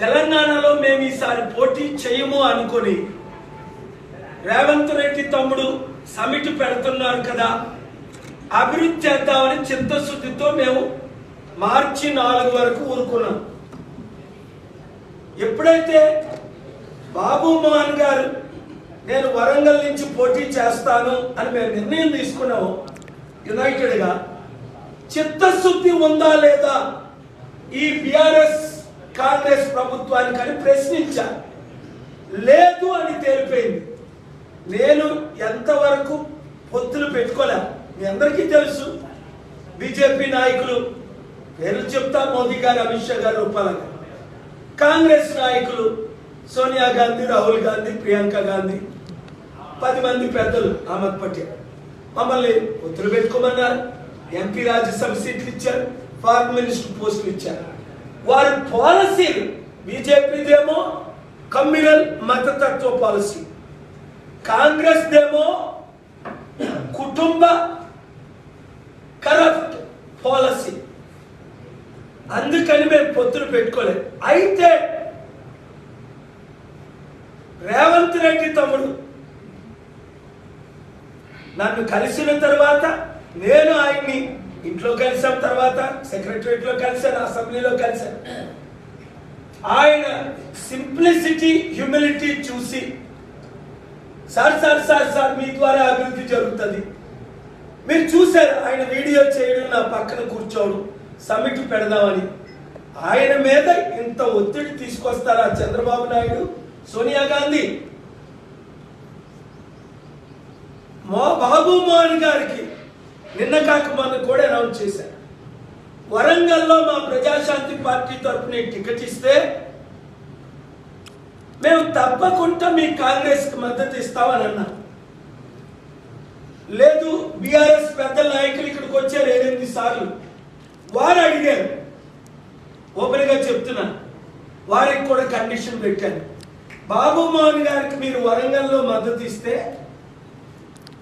తెలంగాణలో మేము ఈసారి పోటీ చేయము అనుకొని రేవంత్ రెడ్డి తమ్ముడు సమిట్ పెడుతున్నారు కదా అభివృద్ధి చేద్దామని చిత్తశుద్ధితో మేము మార్చి నాలుగు వరకు ఊరుకున్నాం. ఎప్పుడైతే బాబు మోహన్ గారు నేను వరంగల్ నుంచి పోటీ చేస్తాను అని మేము నిర్ణయం తీసుకున్నాము యునైటెడ్గా. చిత్తశుద్ధి ఉందా లేదా? ఈ బీఆర్ఎస్ కాంగ్రెస్ ప్రభుత్వానికి అని లేదు అని తేలిపోయింది. నేను ఎంతవరకు పొత్తులు పెట్టుకోలే. మీ అందరికీ తెలుసు. బీజేపీ నాయకులు పేర్లు చెప్తా మోదీ గారు అమిత్ షా గారు రూపాలంగా కాంగ్రెస్ నాయకులు సోనియా గాంధీ రాహుల్ గాంధీ ప్రియాంక గాంధీ పది మంది పెద్దలు అహ్మద్ పటేల్. మమ్మల్ని పొత్తులు పెట్టుకోమన్నారు. ఎంపీ రాజ్యసభ సీట్లు ఇచ్చారు. ఫారెన్ మినిస్టర్ పోస్టులు ఇచ్చారు. వారి పాలసీలు బీజేపీదేమో కమ్యూనల్ మతతత్వ పాలసీ. కాంగ్రెస్ దేమో కుటుంబ కరప్ట్ పాలసీ. అందుకని మేము పొత్తులు పెట్టుకోలేదు. అయితే రేవంత్ రెడ్డి తమ్ముడు నన్ను కలిసిన తర్వాత నేను ఆయన్ని ఇంట్లో కలిసాం తర్వాత సెక్రటరియట్లో కలిశాను అసెంబ్లీలో కలిశాను ఆయన సింప్లిసిటీ హ్యూమిలిటీ చూసి సార్ సార్ సార్ సార్ మీ ద్వారా అభివృద్ధి జరుగుతుంది. మీరు చూశారు ఆయన వీడియో చేయడం నా పక్కన కూర్చోవడం. సమిట్ పెడదామని. ఆయన మీద ఇంత ఒత్తిడి తీసుకొస్తారా చంద్రబాబు నాయుడు సోనియా గాంధీ? మా బాబు మోహన్ గారికి నిన్న కాక మొన్న కూడా అనౌన్స్ చేశారు. వరంగల్లో మా ప్రజాశాంతి పార్టీ తరఫున టికెట్ ఇస్తే మేము తప్పకుండా మీ కాంగ్రెస్కి మద్దతు ఇస్తామని అన్నా లేదు బీఆర్ఎస్ పెద్ద నాయకులు ఇక్కడికి వచ్చారు ఎనిమిది సార్లు. వారు అడిగారు. ఓపెన్గా చెప్తున్నా వారికి కూడా కండిషన్ పెట్టాను. బాబు మోహన్ గారికి మీరు వరంగల్లో మద్దతు ఇస్తే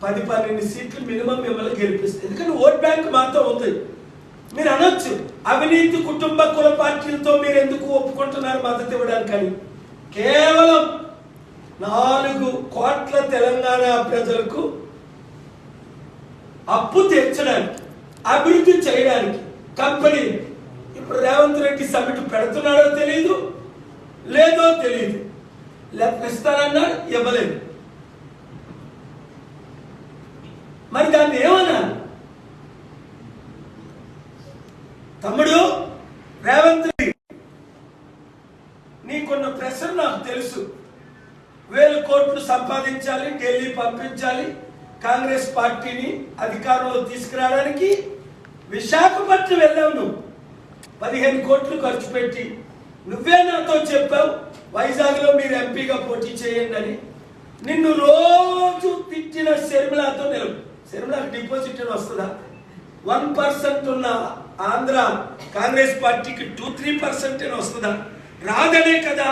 పది పన్నెండు సీట్లు మినిమం మిమ్మల్ని గెలిపిస్తుంది ఎందుకంటే ఓట్ బ్యాంక్ మాతో ఉంది. మీరు అనొచ్చు అవినీతి కుటుంబ కుల పార్టీలతో మీరు ఎందుకు ఒప్పుకుంటున్నారు మద్దతు ఇవ్వడానికని. కేవలం నాలుగు కోట్ల తెలంగాణ ప్రజలకు అప్పు తీర్చడానికి అభివృద్ధి చేయడానికి కంపెనీ ఇప్పుడు రేవంత్ రెడ్డి సమిట్ పెడుతున్నాడో తెలియదు లేదో తెలియదు లేకపోతే ఇస్తానన్నాడు ఇవ్వలేదు. మరి దాన్ని ఏమన్నాను తమ్ముడు రేవంత్ నీకున్న ప్రెషర్ నాకు తెలుసు. వేల కోట్లు సంపాదించాలి ఢిల్లీ పంపించాలి కాంగ్రెస్ పార్టీని అధికారంలో తీసుకురావడానికి విశాఖపట్నం వెళ్ళావు నువ్వు. పదిహేను కోట్లు ఖర్చు పెట్టి. నువ్వే నాతో చెప్పావు వైజాగ్లో మీరు ఎంపీగా పోటీ చేయండి అని. నిన్ను రోజు తిట్టిన శర్మిలాతో నిలవు శర్మిలాకి డిపాజిట్ అని వస్తుందా? వన్ పర్సెంట్ ఉన్న ఆంధ్ర కాంగ్రెస్ పార్టీకి టూ త్రీ పర్సెంట్ అని వస్తుందా? రాదనే కదా.